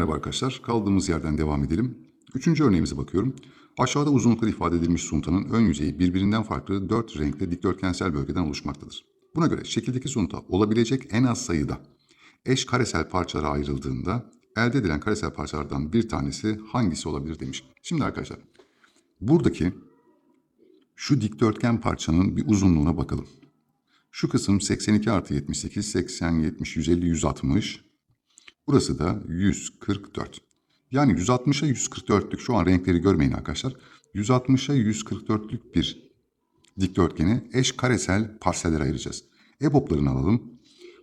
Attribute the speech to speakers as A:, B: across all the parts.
A: Merhaba arkadaşlar. Kaldığımız yerden devam edelim. Üçüncü örneğimize bakıyorum. Aşağıda uzunlukları ifade edilmiş suntanın ön yüzeyi birbirinden farklı dört renkli dikdörtgensel bölgeden oluşmaktadır. Buna göre şekildeki sunta olabilecek en az sayıda eş karesel parçalara ayrıldığında elde edilen karesel parçalardan bir tanesi hangisi olabilir demiş. Şimdi arkadaşlar buradaki şu dikdörtgen parçanın bir uzunluğuna bakalım. Şu kısım 82 artı 78, 80, 70, 150, 160. Burası da 144. Yani 160'a 144'lük şu an renkleri görmeyin arkadaşlar. 160'a 144'lük bir dikdörtgeni eş karesel parsellere ayıracağız. EBOB'larını alalım.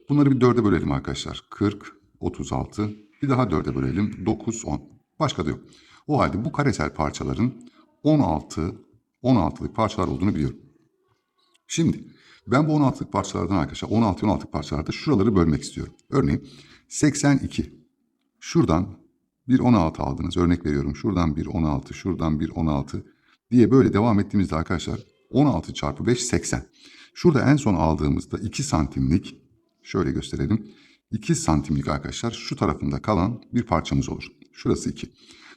A: Bunları bir dörde bölelim arkadaşlar. 40, 36. Bir daha dörde bölelim. 9, 10. Başka da yok. O halde bu karesel parçaların 16, 16'lık parçalar olduğunu biliyorum. Şimdi ben bu 16'lık parçalardan arkadaşlar 16 16'lık parçalarda şuraları bölmek istiyorum. Örneğin 82. Şuradan bir 16 aldınız. Örnek veriyorum. Şuradan bir 16, şuradan bir 16 diye böyle devam ettiğimizde arkadaşlar 16 çarpı 5 80. Şurada en son aldığımızda 2 santimlik şöyle gösterelim. 2 santimlik arkadaşlar şu tarafında kalan bir parçamız olur. Şurası 2.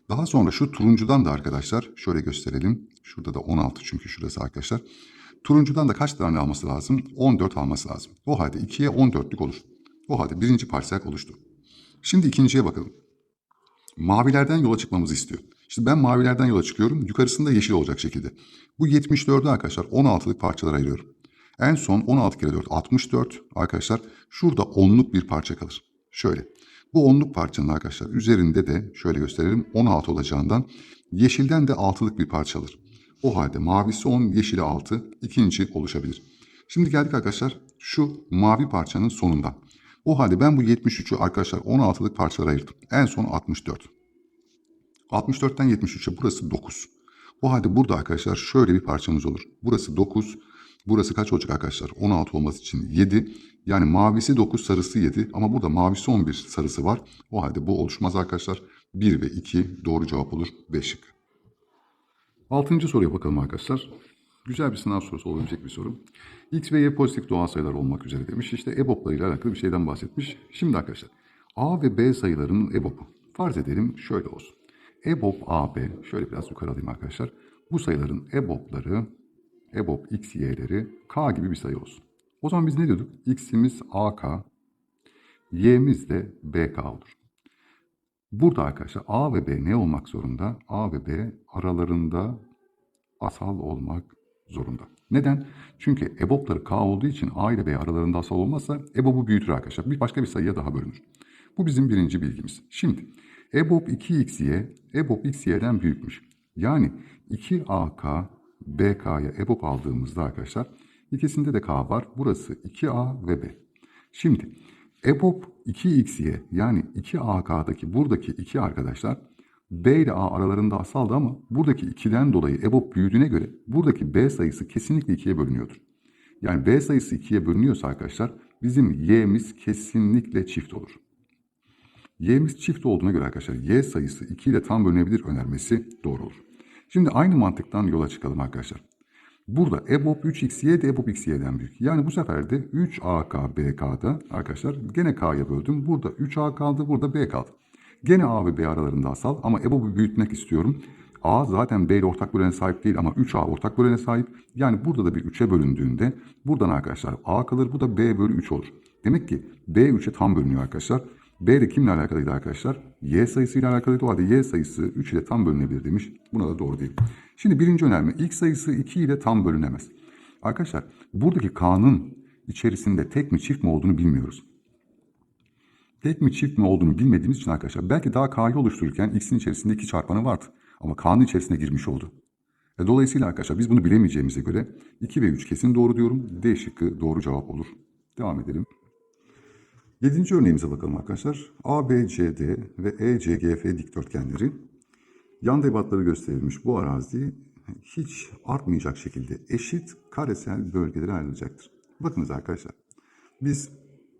A: Daha sonra şu turuncudan da arkadaşlar şöyle gösterelim. Şurada da 16 çünkü şurası arkadaşlar. Turuncudan da kaç tane alması lazım? 14 alması lazım. O halde 2'ye 14'lük olur. O halde birinci parsel oluştu. Şimdi ikinciye bakalım. Mavilerden yola çıkmamızı istiyor. İşte ben mavilerden yola çıkıyorum. Yukarısında yeşil olacak şekilde. Bu 74'ü arkadaşlar 16'lık parçalara ayırıyorum. En son 16 kere 4 64 arkadaşlar. Şurada 10'luk bir parça kalır. Şöyle. Bu 10'luk parçanın arkadaşlar üzerinde de şöyle gösterelim 16 olacağından yeşilden de 6'lık bir parça alır. O halde mavisi 10, yeşili 6, ikinci oluşabilir. Şimdi geldik arkadaşlar şu mavi parçanın sonunda. O halde ben bu 73'ü arkadaşlar 16'lık parçalara ayırdım. En son 64. 64'ten 73'e burası 9. O halde burada arkadaşlar şöyle bir parçamız olur. Burası 9. Burası kaç olacak arkadaşlar? 16 olması için 7. Yani mavisi 9, sarısı 7. Ama burada mavisi 11, sarısı var. O halde bu oluşmaz arkadaşlar. 1 ve 2 doğru cevap olur. 5 şık. Altıncı soruya bakalım arkadaşlar. Güzel bir sınav sorusu olabilecek bir soru. X ve Y pozitif doğal sayılar olmak üzere demiş. İşte EBOB'la ile alakalı bir şeyden bahsetmiş. Şimdi arkadaşlar A ve B sayılarının EBOB'u. Farz edelim şöyle olsun. EBOB AB, şöyle biraz yukarı alayım arkadaşlar. Bu sayıların EBOB'ları, EBOB X, Y'leri K gibi bir sayı olsun. O zaman biz ne diyorduk? X'imiz AK, Y'miz de BK olur. Burada arkadaşlar A ve B ne olmak zorunda? A ve B aralarında asal olmak zorunda. Neden? Çünkü EBOB'ları K olduğu için A ile B aralarında asal olmazsa EBOB'u büyütür arkadaşlar. Bir başka bir sayıya daha bölünür. Bu bizim birinci bilgimiz. Şimdi EBOB 2XY, EBOB XY'den büyükmüş. Yani 2AK, BK'ya EBOB aldığımızda arkadaşlar ikisinde de K var. Burası 2A ve B. Şimdi EBOB 2XY yani 2AK'daki buradaki 2 arkadaşlar B ile A aralarında asaldı ama buradaki 2'den dolayı EBOB büyüdüğüne göre buradaki B sayısı kesinlikle 2'ye bölünüyordur. Yani B sayısı 2'ye bölünüyorsa arkadaşlar bizim Y'miz kesinlikle çift olur. Y'miz çift olduğuna göre arkadaşlar Y sayısı 2 ile tam bölünebilir önermesi doğru olur. Şimdi aynı mantıktan yola çıkalım arkadaşlar. Burada EBOB 3XY de EBOB XY'den büyük. Yani bu sefer de 3AK BK'da arkadaşlar gene K'ya böldüm. Burada 3A kaldı, burada B kaldı. Gene A ve B aralarında asal ama EBOB'u büyütmek istiyorum. A zaten B ile ortak bölene sahip değil ama 3A ortak bölene sahip. Yani burada da bir 3'e bölündüğünde buradan arkadaşlar A kalır bu da B bölü 3 olur. Demek ki B 3'e tam bölünüyor arkadaşlar. B de kimle alakalıydı arkadaşlar? Y sayısıyla alakalıydı. O halde Y sayısı 3 ile tam bölünebilir demiş. Buna da doğru değil. Şimdi birinci önerme. X sayısı 2 ile tam bölünemez. Arkadaşlar buradaki K'nın içerisinde tek mi çift mi olduğunu bilmiyoruz. Tek mi çift mi olduğunu bilmediğimiz için arkadaşlar belki daha K'yı oluştururken X'in içerisinde 2 çarpanı vardı. Ama K'nın içerisine girmiş oldu. E dolayısıyla arkadaşlar biz bunu bilemeyeceğimize göre 2 ve 3 kesin doğru diyorum. D şıkkı doğru cevap olur. Devam edelim. Yedinci örneğimize bakalım arkadaşlar. ABCD ve ECGF dikdörtgenleri yan debatları gösterilmiş bu arazi hiç artmayacak şekilde eşit karesel bölgelere ayrılacaktır. Bakınız arkadaşlar biz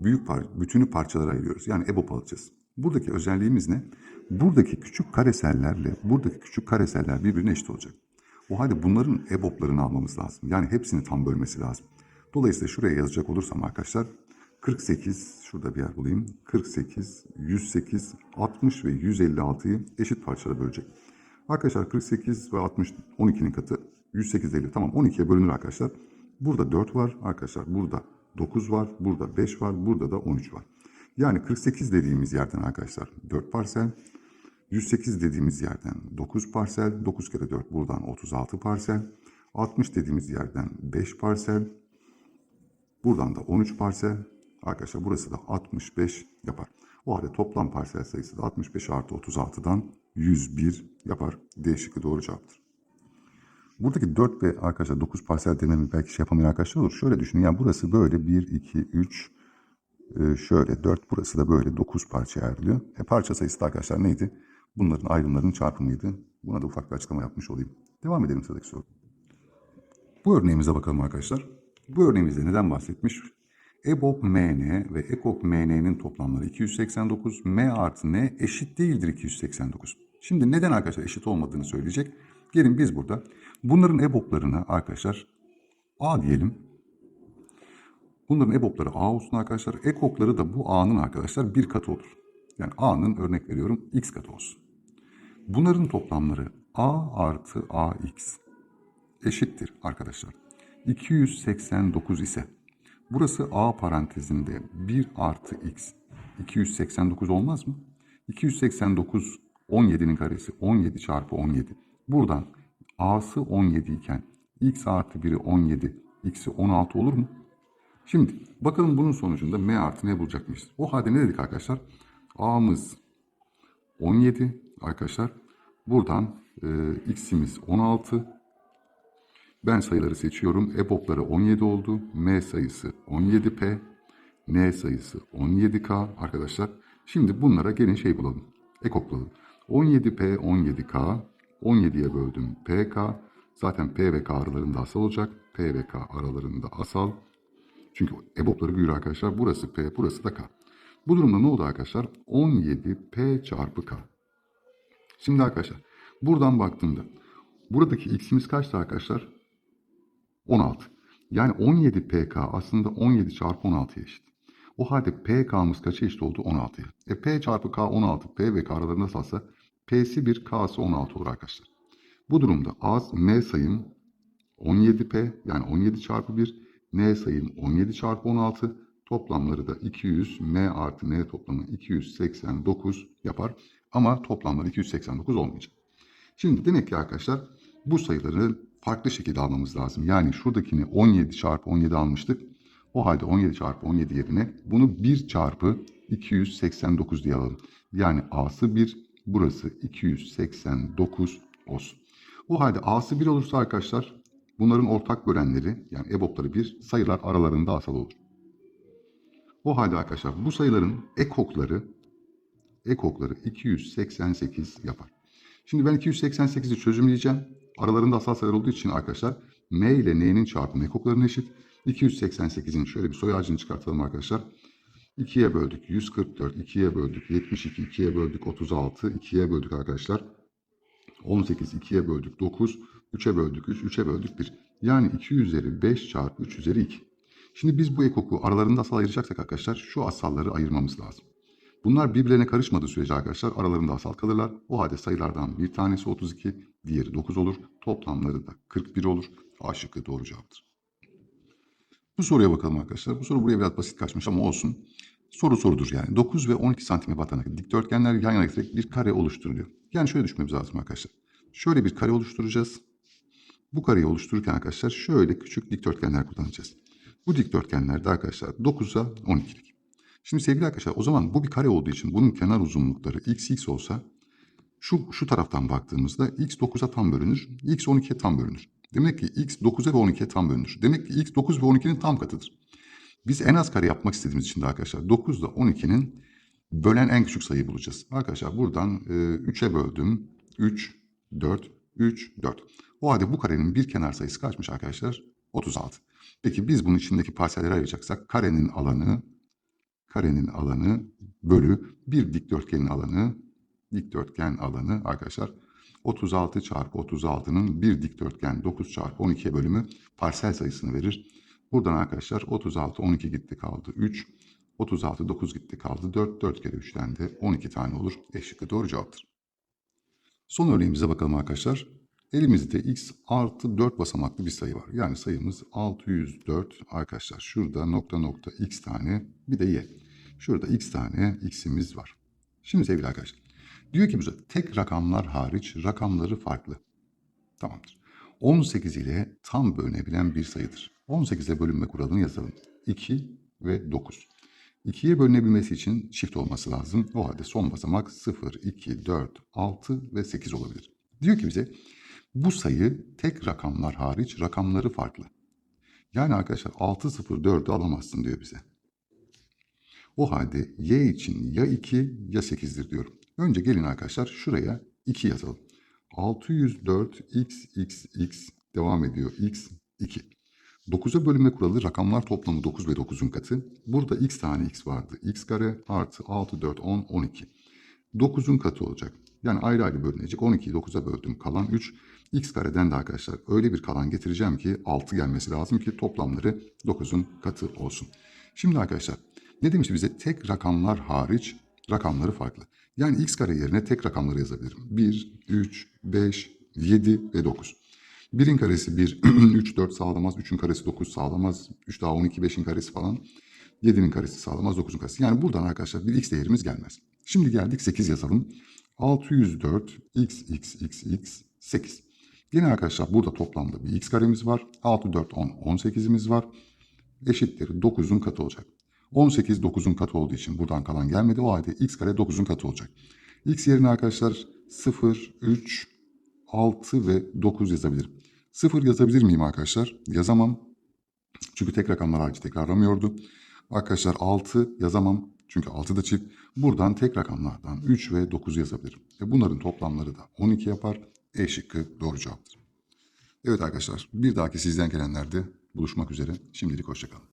A: büyük par bütünü parçalara ayırıyoruz. Yani EBOB alacağız. Buradaki özelliğimiz ne? Buradaki küçük karesellerle buradaki küçük kareseller birbirine eşit olacak. O halde bunların EBOB'larını almamız lazım. Yani hepsini tam bölmesi lazım. Dolayısıyla şuraya yazacak olursam arkadaşlar 48, şurada bir yer bulayım. 48, 108, 60 ve 156'yı eşit parçalara bölecek. Arkadaşlar 48 ve 60 12'nin katı 108 50. Tamam 12'ye bölünür arkadaşlar. Burada 4 var arkadaşlar. Burada 9 var. Burada 5 var. Burada da 13 var. Yani 48 dediğimiz yerden arkadaşlar 4 parsel. 108 dediğimiz yerden 9 parsel. 9 kere 4 buradan 36 parsel. 60 dediğimiz yerden 5 parsel. Buradan da 13 parsel. Arkadaşlar burası da 65 yapar. O halde toplam parsel sayısı da 65 artı 36'dan 101 yapar. D şıkkı doğru cevaptır. Buradaki 4 ve arkadaşlar 9 parsel dememi belki şey yapamayan arkadaşlar olur. Şöyle düşünün. Yani burası böyle 1, 2, 3, e, şöyle 4. Burası da böyle 9 parçaya ayrılıyor. E, parça sayısı da arkadaşlar neydi? Bunların ayrımlarının çarpımıydı. Buna da ufak bir açıklama yapmış olayım. Devam edelim sıradaki soru. Bu örneğimize bakalım arkadaşlar. Bu örneğimizde neden bahsetmiş? EBOB MN ve EKOK MN'nin toplamları 289, M artı N eşit değildir 289. Şimdi neden arkadaşlar eşit olmadığını söyleyecek. Gelin biz burada bunların EBOB'larına arkadaşlar A diyelim. Bunların EBOB'ları A olsun arkadaşlar. EKOK'ları da bu A'nın arkadaşlar bir katı olur. Yani A'nın örnek veriyorum X katı olsun. Bunların toplamları A artı AX eşittir arkadaşlar. 289 ise burası A parantezinde 1 artı X 289 olmaz mı? 289 17'nin karesi 17 çarpı 17. Buradan A'sı 17 iken X artı 1'i 17, X'i 16 olur mu? Şimdi bakalım bunun sonucunda M artı ne bulacak mıyız? O halde ne dedik arkadaşlar? A'mız 17 arkadaşlar. Buradan e, X'imiz 16. Ben sayıları seçiyorum. EBOB'ları 17 oldu. M sayısı 17P. N sayısı 17K arkadaşlar. Şimdi bunlara gelin şey bulalım. EKOK bulalım. 17P 17K. 17'ye böldüm PK. Zaten P ve K aralarında asal olacak. P ve K aralarında asal. Çünkü EBOB'ları büyür arkadaşlar. Burası P, burası da K. Bu durumda ne oldu arkadaşlar? 17P çarpı K. Şimdi arkadaşlar buradan baktığımda buradaki x'imiz kaçtı arkadaşlar? 16. Yani 17 pk aslında 17 çarpı 16'ya eşit. O halde pk'mız kaça eşit oldu? 16'ya. E p çarpı k 16. P ve k aralarında salsa p'si 1 k'sı 16 olur arkadaşlar. Bu durumda az m sayım 17p yani 17 çarpı 1 n sayım 17 çarpı 16 toplamları da 200 m artı n toplamı 289 yapar. Ama toplamları 289 olmayacak. Şimdi demek ki arkadaşlar bu sayıları farklı şekilde almamız lazım. Yani şuradakini 17 çarpı 17 almıştık. O halde 17 çarpı 17 yerine bunu 1 çarpı 289 diye alalım. Yani A'sı 1, burası 289 olsun. O halde A'sı 1 olursa arkadaşlar bunların ortak bölenleri yani EBOB'ları 1 sayılar aralarında asal olur. O halde arkadaşlar bu sayıların ekokları ekokları 288 yapar. Şimdi ben 288'i çözümleyeceğim. Aralarında asal sayılar olduğu için arkadaşlar m ile n'nin çarpımı ekoklarına eşit. 288'in şöyle bir soy ağacını çıkartalım arkadaşlar. 2'ye böldük 144, 2'ye böldük 72, 2'ye böldük 36, 2'ye böldük arkadaşlar. 18, 2'ye böldük 9, 3'e böldük 3, 3'e böldük 1. Yani 2 üzeri 5 çarpı 3 üzeri 2. Şimdi biz bu ekoku aralarında asal ayıracaksak arkadaşlar şu asalları ayırmamız lazım. Bunlar birbirlerine karışmadığı sürece arkadaşlar aralarında asal kalırlar. O halde sayılardan bir tanesi 32, diğeri 9 olur. Toplamları da 41 olur. A şıkkı doğru cevaptır. Bu soruya bakalım arkadaşlar. Bu soru buraya biraz basit kaçmış ama olsun. Soru sorudur yani. 9 ve 12 santime batan dikdörtgenler yan yana getirerek bir kare oluşturuluyor. Yani şöyle düşünmemiz lazım arkadaşlar. Şöyle bir kare oluşturacağız. Bu kareyi oluştururken arkadaşlar şöyle küçük dikdörtgenler kullanacağız. Bu dikdörtgenlerde arkadaşlar 9'a 12'lik. Şimdi sevgili arkadaşlar o zaman bu bir kare olduğu için bunun kenar uzunlukları x x olsa şu, şu taraftan baktığımızda x 9'a tam bölünür, x 12'ye tam bölünür. Demek ki x 9'a ve 12'ye tam bölünür. Demek ki x 9 ve 12'nin tam katıdır. Biz en az kare yapmak istediğimiz için de arkadaşlar 9 ile 12'nin bölen en küçük sayıyı bulacağız. Arkadaşlar buradan e, 3'e böldüm. 3, 4, 3, 4. O halde bu karenin bir kenar sayısı kaçmış arkadaşlar? 36. Peki biz bunun içindeki parselleri ayıracaksak karenin alanı karenin alanı bölü bir dikdörtgenin alanı dikdörtgen alanı arkadaşlar 36 çarpı 36'nın bir dikdörtgen 9 çarpı 12'ye bölümü parsel sayısını verir. Buradan arkadaşlar 36 12 gitti kaldı 3 36, 9 gitti kaldı. 4, 4 kere 3'ten de 12 tane olur. E şıkkı doğru cevaptır. Son örneğimize bakalım arkadaşlar. Elimizde x artı 4 basamaklı bir sayı var. Yani sayımız 604 arkadaşlar. Şurada nokta nokta x tane bir de y. Şurada x tane x'imiz var. Şimdi sevgili arkadaşlar. Diyor ki bize tek rakamlar hariç rakamları farklı. Tamamdır. 18 ile tam bölünebilen bir sayıdır. 18'e bölünme kuralını yazalım. 2 ve 9. 2'ye bölünebilmesi için çift olması lazım. O halde son basamak 0, 2, 4, 6 ve 8 olabilir. Diyor ki bize bu sayı tek rakamlar hariç rakamları farklı. Yani arkadaşlar 6, 0, 4'ü alamazsın diyor bize. O halde y için ya 2 ya 8'dir diyorum. Önce gelin arkadaşlar şuraya 2 yazalım. 604 x x x devam ediyor x 2. 9'a bölünme kuralı rakamlar toplamı 9 ve 9'un katı. Burada x tane x vardı. x kare artı 6, 4, 10, 12. 9'un katı olacak. Yani ayrı ayrı bölünecek. 12'yi 9'a böldüm kalan 3. x kareden de arkadaşlar öyle bir kalan getireceğim ki 6 gelmesi lazım ki toplamları 9'un katı olsun. Şimdi arkadaşlar ne demiş bize? Tek rakamlar hariç rakamları farklı. Yani x kare yerine tek rakamları yazabilirim. 1, 3, 5, 7 ve 9. 1'in karesi 1, 3, 4 sağlamaz. 3'ün karesi 9 sağlamaz. 3 daha 12, 5'in karesi falan. 7'nin karesi sağlamaz, 9'un karesi. Yani buradan arkadaşlar bir x değerimiz gelmez. Şimdi geldik 8 yazalım. 604 x x x x 8. Yine arkadaşlar burada toplamda bir x karemiz var. 6, 4, 10, 18'imiz var. Eşittir 9'un katı olacak. 18 9'un katı olduğu için buradan kalan gelmedi. O halde x kare 9'un katı olacak. x yerine arkadaşlar 0, 3, 6 ve 9 yazabilirim. 0 yazabilir miyim arkadaşlar? Yazamam. Çünkü tek rakamlar harici tekrarlamıyordu. Arkadaşlar 6 yazamam. Çünkü 6 da çift. Buradan tek rakamlardan 3 ve 9 yazabilirim. E bunların toplamları da 12 yapar. E şıkkı doğru cevaptır. Evet arkadaşlar bir dahaki sizden gelenlerde buluşmak üzere. Şimdilik hoşçakalın.